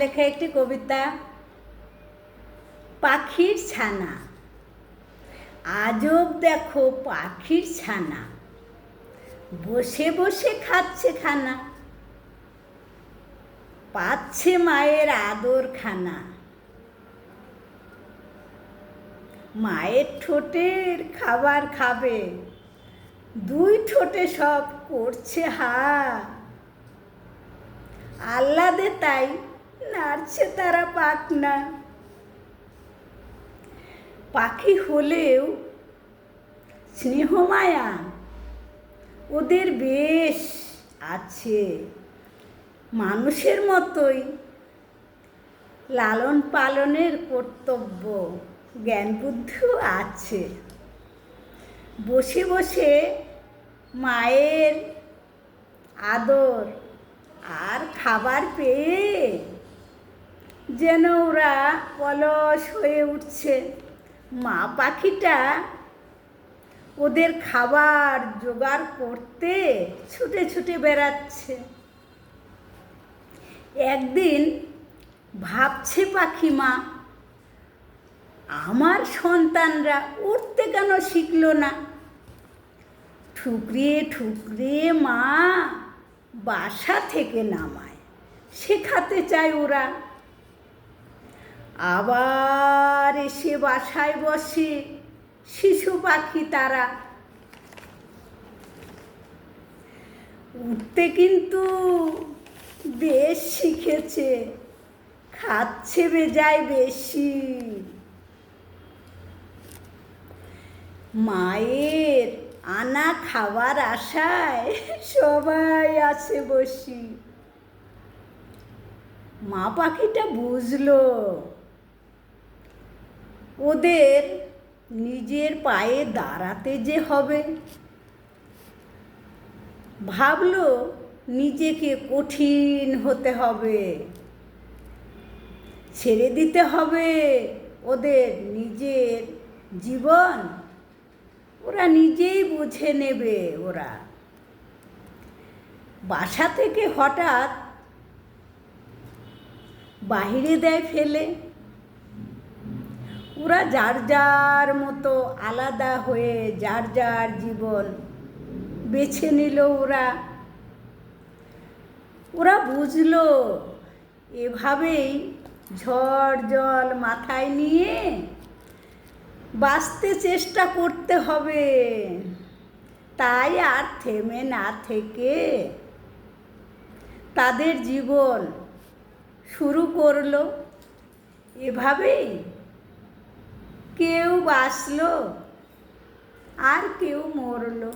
লেখা একটি কবিতা, পাখির ছানা। আজব দেখো পাখির ছানা, বসে বসে খাচ্ছে খানা, পাচ্ছে মায়ের আদর খানা মায়ের ঠোঁটের খাবার খাবে, দুই ঠোঁটে সব করছে হা। আহ্লাদে তাই নাড়ছে তারা পাখনা। পাখি হলেও স্নেহমায়া ওদের বেশ আছে। মানুষের মতোই লালন পালনের কর্তব্য, জ্ঞান বুদ্ধিও আছে। বসে বসে মায়ের আদর আর খাবার পেয়ে যেন ওরা অলস হয়ে উঠছে। মা পাখিটা ওদের খাবার জোগাড় করতে ছুটে ছুটে বেড়াচ্ছে। একদিন ভাবছে পাখি মা আমার সন্তানরা উঠতে কেন শিখলো না? ঠুকরিয়ে ঠুকরিয়ে মা, বাসা থেকে নামায়, শেখাতে চায় ওরা। আবার এসে বাসায় বসে শিশু পাখি তারা। উঠতে কিন্তু বেশ শিখেছে, খাচ্ছে বেজায় বেশি। মায়ের আনা খাবার আশায় সবাই আসে বসি। মা পাখিটা বুঝলো ওদের নিজের পায়ে দাঁড়াতে যে হবে। ভাবলো নিজেকে কঠিন হতে হবে, ছেড়ে দিতে হবে ওদের নিজের জীবন। ওরা নিজেই বুঝে নেবে ওরা। বাসা থেকে হঠাৎ বাহিরে দেয় ফেলে। ওরা যার যার মতো আলাদা হয়ে যার যার জীবন বেছে নিল ওরা। ওরা বুঝলো এভাবেই ঝড় জল মাথায় নিয়ে বাঁচতে চেষ্টা করতে হবে। তাই আর থেমে না থেকে তাদের জীবন শুরু করল। এভাবেই কেউ বাঁচলো আর কেউ মরলো।